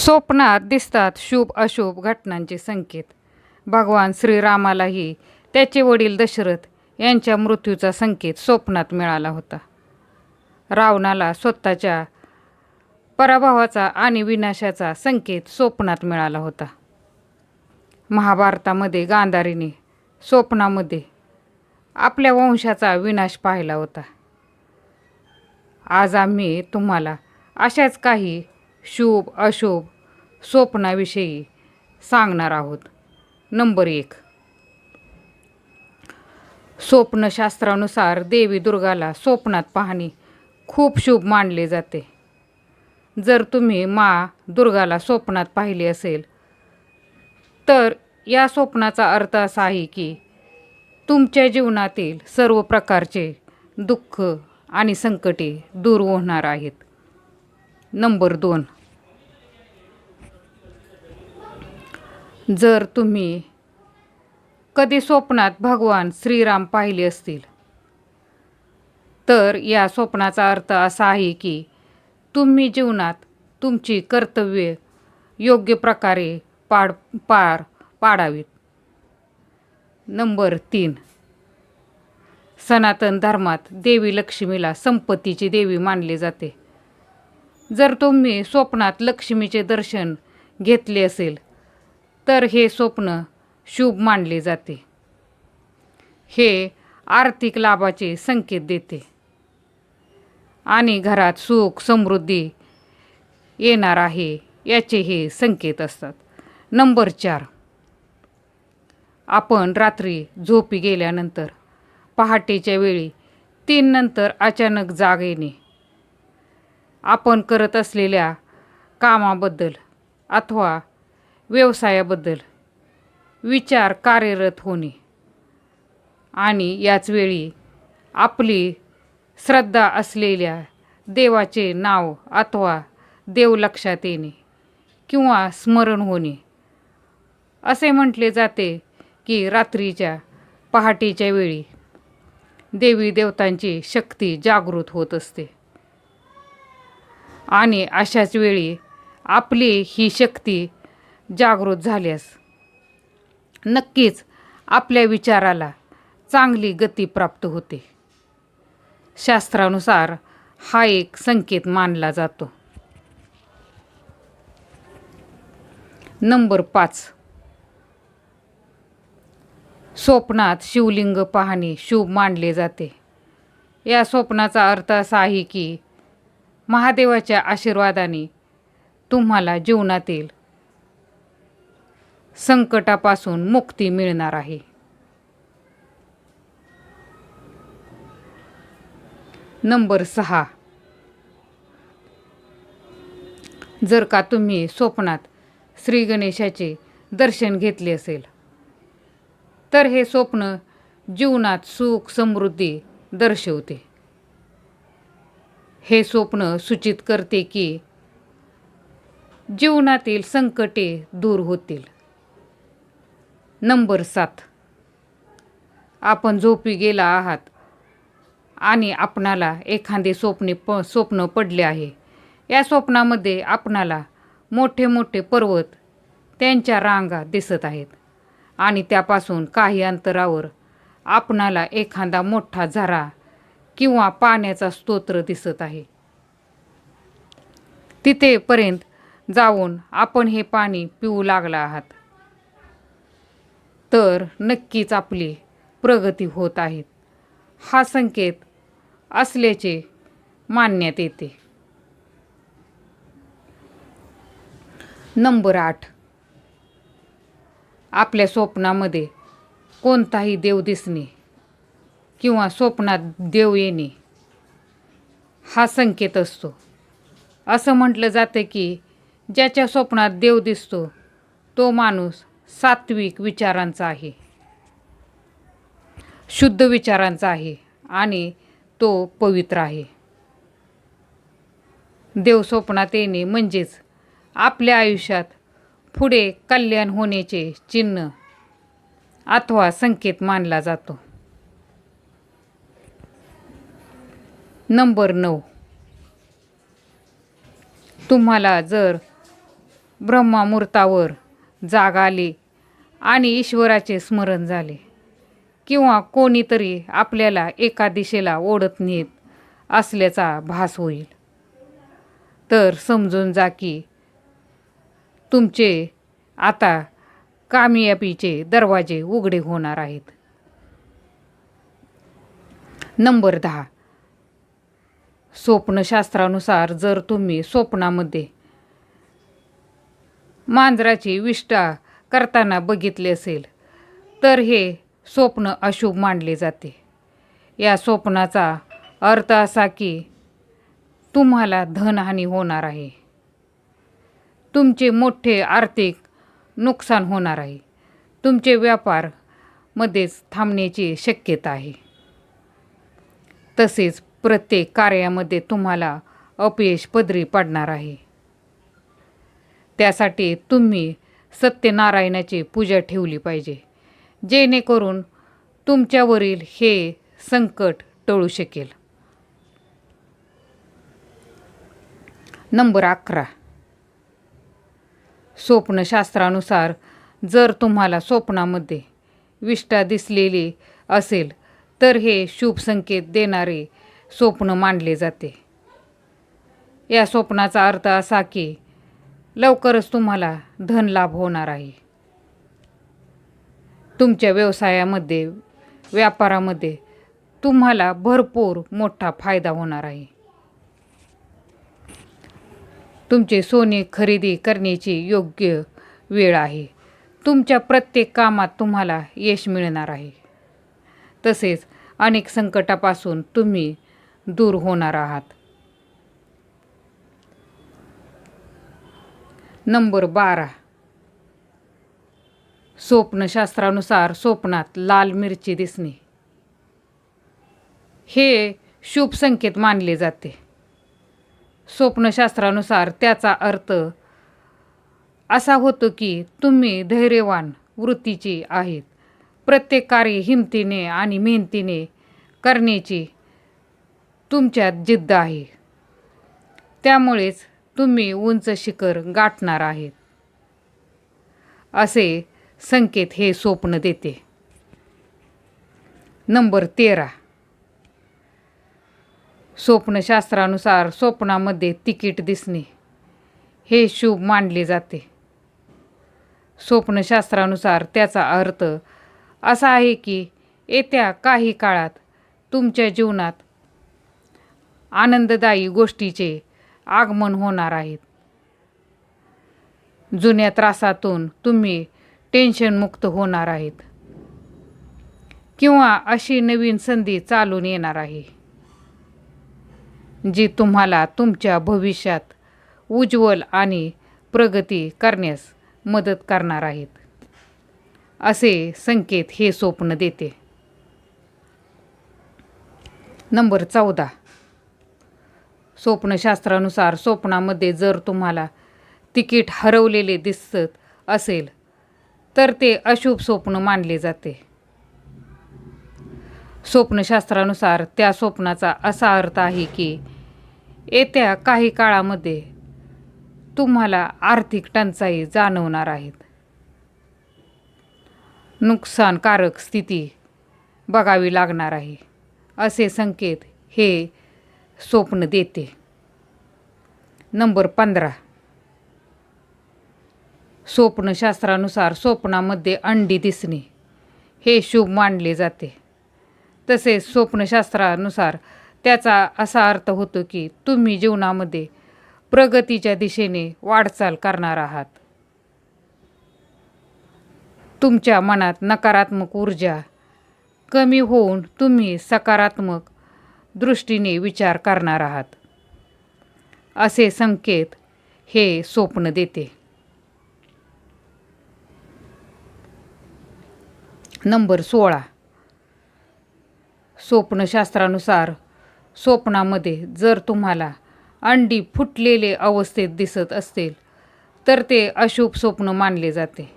स्वप्नात दिसतात शुभ अशुभ घटनांचे संकेत. भगवान श्रीरामालाही त्याचे वडील दशरथ यांच्या मृत्यूचा संकेत स्वप्नात मिळाला होता. रावणाला स्वतःच्या पराभवाचा आणि विनाशाचा संकेत स्वप्नात मिळाला होता. महाभारतामध्ये गांधारीने स्वप्नामध्ये आपल्या वंशाचा विनाश पाहिला होता. आज आम्ही तुम्हाला अशाच काही शुभ अशुभ स्वप्नाविषयी सांगणार आहोत. नंबर एक. स्वप्नशास्त्रानुसार देवी दुर्गाला स्वप्नात पाहणे खूप शुभ मानले जाते. जर तुम्ही मा दुर्गाला स्वप्नात पाहिले असेल तर या स्वप्नाचा अर्थ असा आहे की तुमच्या जीवनातील सर्व प्रकारचे दुःख आणि संकटे दूर होणार आहेत. नंबर दोन. जर तुम्ही कधी स्वप्नात भगवान श्रीराम पाहिले असतील तर या स्वप्नाचा अर्थ असा आहे की तुम्ही जीवनात तुमची कर्तव्ये योग्य प्रकारे पाड पार पाडावीत. नंबर तीन. सनातन धर्मात देवी लक्ष्मीला संपत्तीची देवी मानली जाते. जर तुम्ही स्वप्नात लक्ष्मीचे दर्शन घेतले असेल तर हे स्वप्न शुभ मानले जाते. हे आर्थिक लाभाचे संकेत देते. आणि घरात सुख समृद्धी येणार आहे याचे हे संकेत असतात. नंबर चार. आपण रात्री झोपी गेल्यानंतर पहाटेच्या वेळी तीन नंतर अचानक जाग येणे. आपण करत असलेल्या कामाबद्दल अथवा व्यवसायाबद्दल विचार कार्यरत होणे. आणि याच वेळी आपली श्रद्धा असलेल्या देवाचे नाव अथवा देव लक्षात येणे किंवा स्मरण होणे. असे म्हटले जाते की रात्रीच्या पहाटेच्या वेळी देवी देवतांची शक्ती जागृत होत असते. आणि अशाच वेळी आपली ही शक्ती जागृत झाल्यास नक्कीच आपल्या विचाराला चांगली गती प्राप्त होते. शास्त्रानुसार हा एक संकेत मानला जातो. नंबर पाच. स्वप्नात शिवलिंग पाहणे शुभ मानले जाते. या स्वप्नाचा अर्थ असा आहे की महादेवाच्या आशीर्वादाने तुम्हाला जीवनातील संकटापासून मुक्ती मिळणार आहे. नंबर सहा. जर का तुम्ही स्वप्नात श्री गणेशाचे दर्शन घेतले असेल तर हे स्वप्न जीवनात सुख समृद्धी दर्शवते. हे स्वप्न सूचित करते की जीवनातील संकटे दूर होतील. नंबर सात. आपण झोपी गेला आहात आणि आपणाला एखादे स्वप्ने प स्वप्न पडले आहे. या स्वप्नामध्ये आपणाला मोठे मोठे पर्वत त्यांच्या रांगा दिसत आहेत आणि त्यापासून काही अंतरावर आपणाला एखादा मोठा झरा किंवा पाण्याचा स्तोत्र दिसत आहे. तिथेपर्यंत जाऊन आपण हे पाणी पिऊ लागला आहात. तर नक्कीच आपली प्रगती होत आहे. हा संकेत असल्याचे मानण्यात येते. नंबर आठ. आपल्या स्वप्नामध्ये कोणताही देव दिसणे किंवा स्वप्नात देव येणे हा संकेत असतो. असं म्हटलं जातं की ज्याच्या स्वप्नात देव दिसतो तो माणूस सात्विक विचारांचा आहे. शुद्ध विचारांचा आहे आणि तो पवित्र आहे. देव स्वप्नात येणे म्हणजेच आपल्या आयुष्यात पुढे कल्याण होण्याचे चिन्ह अथवा संकेत मानला जातो. नंबर नऊ. तुम्हाला जर ब्रह्मामुहूर्तावर जाग आली आणि ईश्वराचे स्मरण झाले किंवा कोणीतरी आपल्याला एका दिशेला ओढत नेत असल्याचा भास होईल. तर समजून जा की तुमचे आता कामयाबीचे दरवाजे उघडे होणार आहेत. नंबर दहा. स्वप्नशास्त्रानुसार जर तुम्ही स्वप्नामध्ये मांजराची विष्ठा करताना बघितले असेल तर हे स्वप्न अशुभ मानले जाते. या स्वप्नाचा अर्थ असा की तुम्हाला धनहानी होणार आहे. तुमचे मोठे आर्थिक नुकसान होणार आहे. तुमचे व्यापारमध्येच थांबण्याची शक्यता आहे. तसेच प्रत्येक कार्यामध्ये तुम्हाला अपयश पदरी पडणार आहे. त्यासाठी तुम्ही सत्यनारायणाची पूजा ठेवली पाहिजे जेणेकरून तुमच्यावरील हे संकट टळू शकेल. नंबर अकरा. स्वप्नशास्त्रानुसार जर तुम्हाला स्वप्नामध्ये विष्ठा दिसलेली असेल तर हे शुभ संकेत देणारे स्वप्न मानले जाते. या स्वप्नाचा अर्थ असा की लवकरच तुम्हाला धन लाभ होणार आहे. तुमच्या व्यवसायामध्ये व्यापारामध्ये तुम्हाला भरपूर मोठा फायदा होणार आहे. तुमचे सोने खरेदी करण्याची योग्य वेळ आहे. तुमच्या प्रत्येक कामात तुम्हाला यश मिळणार आहे. तसेच अनेक संकटापासून तुम्ही दूर होणार आहात. नंबर बारा. स्वप्नशास्त्रानुसार स्वप्नात लाल मिरची दिसणे. हे शुभ संकेत मानले जाते. स्वप्नशास्त्रानुसार त्याचा अर्थ असा होतो की तुम्ही धैर्यवान वृत्तीची आहेत. प्रत्येक कार्य हिमतीने आणि मेहनतीने करण्याची तुमच्यात जिद्द आहे. त्यामुळेच तुम्ही उंच शिखर गाठणार आहेत. असे संकेत हे स्वप्न देते. नंबर तेरा. स्वप्नशास्त्रानुसार स्वप्नामध्ये तिकीट दिसणे हे शुभ मानले जाते. स्वप्नशास्त्रानुसार त्याचा अर्थ असा आहे की येत्या काही काळात तुमच्या जीवनात आनंददायी गोष्टीचे आगमन होणार आहेत. जुन्या त्रासातून तुम्ही टेन्शनमुक्त होणार आहेत. किंवा अशी नवीन संधी चालून येणार आहे. जी तुम्हाला तुमच्या भविष्यात उज्ज्वल आणि प्रगती करण्यास मदत करणार आहेत. असे संकेत हे स्वप्न देते. नंबर चौदा. स्वप्नशास्त्रानुसार स्वप्नामध्ये जर तुम्हाला तिकीट हरवलेले दिसत असेल तर ते अशुभ स्वप्न मानले जाते. स्वप्नशास्त्रानुसार त्या स्वप्नाचा असा अर्थ आहे की येत्या काही काळामध्ये तुम्हाला आर्थिक टंचाई जाणवणार आहेत. नुकसानकारक स्थिती बघावी लागणार आहे असे संकेत हे स्वप्न देते. नंबर पंधरा. स्वप्नशास्त्रानुसार स्वप्नामध्ये अंडी दिसणे हे शुभ मानले जाते. तसेच स्वप्नशास्त्रानुसार त्याचा असा अर्थ होतो की तुम्ही जीवनामध्ये प्रगतीच्या दिशेने वाटचाल करणार आहात. तुमच्या मनात नकारात्मक ऊर्जा कमी होऊन तुम्ही सकारात्मक दृष्टीने विचार करणार आहात. असे संकेत हे स्वप्न देते. नंबर सोळा. स्वप्नशास्त्रानुसार स्वप्नामध्ये जर तुम्हाला अंडी फुटलेले अवस्थेत दिसत असतील तर ते अशुभ स्वप्न मानले जाते.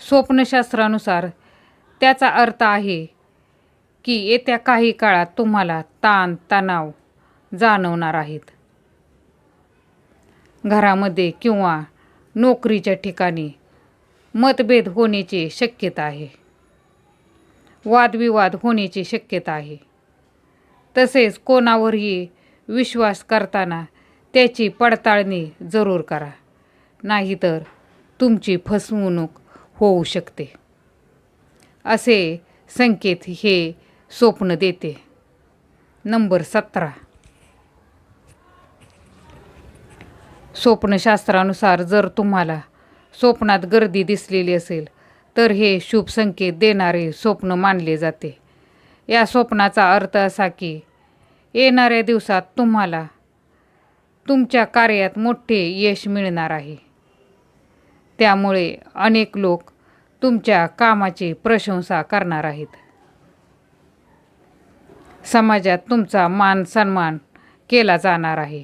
स्वप्नशास्त्रानुसार त्याचा अर्थ आहे की येत्या काही काळात तुम्हाला ताण तणाव जाणवणार आहेत. घरामध्ये किंवा नोकरीच्या ठिकाणी मतभेद होण्याची शक्यता आहे. वादविवाद होण्याची शक्यता आहे. तसेच कोणावरही विश्वास करताना त्याची पडताळणी जरूर करा नाहीतर तुमची फसवणूक होऊ शकते. असे संकेत हे स्वप्न देते. नंबर सतरा. स्वप्नशास्त्रानुसार जर तुम्हाला स्वप्नात गर्दी दिसलेली असेल तर हे शुभ संकेत देणारे स्वप्न मानले जाते. या स्वप्नाचा अर्थ असा की येणाऱ्या दिवसात तुम्हाला तुमच्या कार्यात मोठे यश मिळणार आहे. त्यामुळे अनेक लोक तुमच्या कामाची प्रशंसा करणार आहेत. समाजात तुमचा मान सन्मान केला जाणार आहे.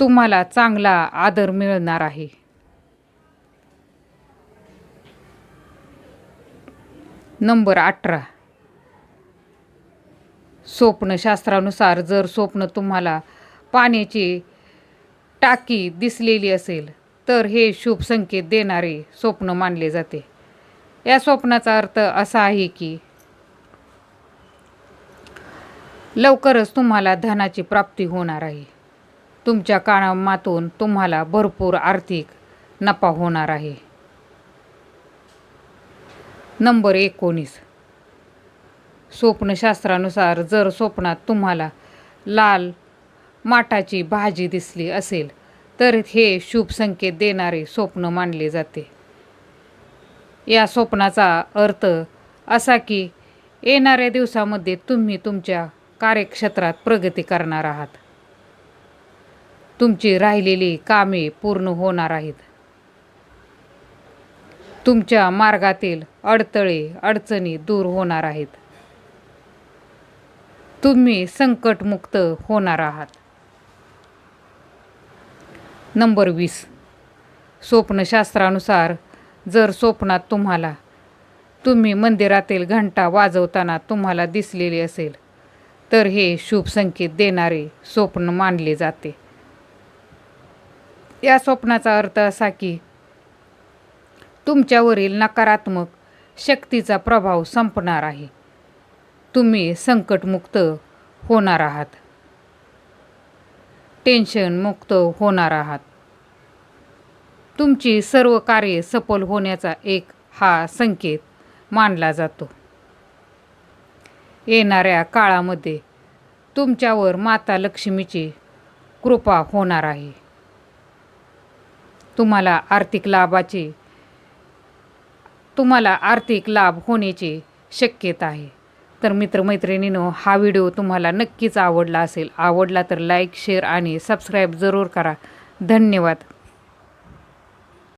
तुम्हाला चांगला आदर मिळणार आहे. नंबर अठरा. स्वप्नशास्त्रानुसार जर स्वप्न तुम्हाला पाण्याची टाकी दिसलेली असेल तर हे शुभ संकेत देणारे स्वप्न मानले जाते. या स्वप्नाचा अर्थ असा आहे की लवकरच तुम्हाला धनाची प्राप्ती होणार आहे. तुमच्या कामातून तुम्हाला भरपूर आर्थिक नफा होणार आहे. नंबर एकोणीस. स्वप्नशास्त्रानुसार जर स्वप्नात तुम्हाला लाल माठाची भाजी दिसली असेल तर हे शुभ संकेत देणारे स्वप्न मानले जाते. या स्वप्नाचा अर्थ असा की येणाऱ्या दिवसामध्ये तुम्ही तुमच्या कार्यक्षेत्रात प्रगती करणार आहात. तुमची राहिलेली कामे पूर्ण होणार आहेत. तुमच्या मार्गातील अडथळे अडचणी दूर होणार आहेत. तुम्ही संकटमुक्त होणार आहात. नंबर वीस. स्वप्नशास्त्रानुसार जर स्वप्नात तुम्हाला तुम्ही मंदिरातील घंटा वाजवताना तुम्हाला दिसलेली असेल तर हे शुभ संकेत देणारे स्वप्न मानले जाते. या स्वप्नाचा अर्थ असा की तुमच्यावरील नकारात्मक शक्तीचा प्रभाव संपणार आहे. तुम्ही संकटमुक्त होणार आहात. टेन्शन मुक्त होणार आहात. तुमची सर्व कार्ये सफल होण्याचा एक हा संकेत मानला जातो. येणाऱ्या काळामध्ये तुमच्यावर माता लक्ष्मीची कृपा होणार आहे. तुम्हाला आर्थिक लाभाची तुम्हाला आर्थिक लाभ होण्याची शक्यता आहे. तर मित्रमैत्रिणीनो हा व्हिडिओ तुम्हाला नक्कीच आवडला असेल. आवडला तर लाईक शेअर आणि सबस्क्राईब जरूर करा. धन्यवाद.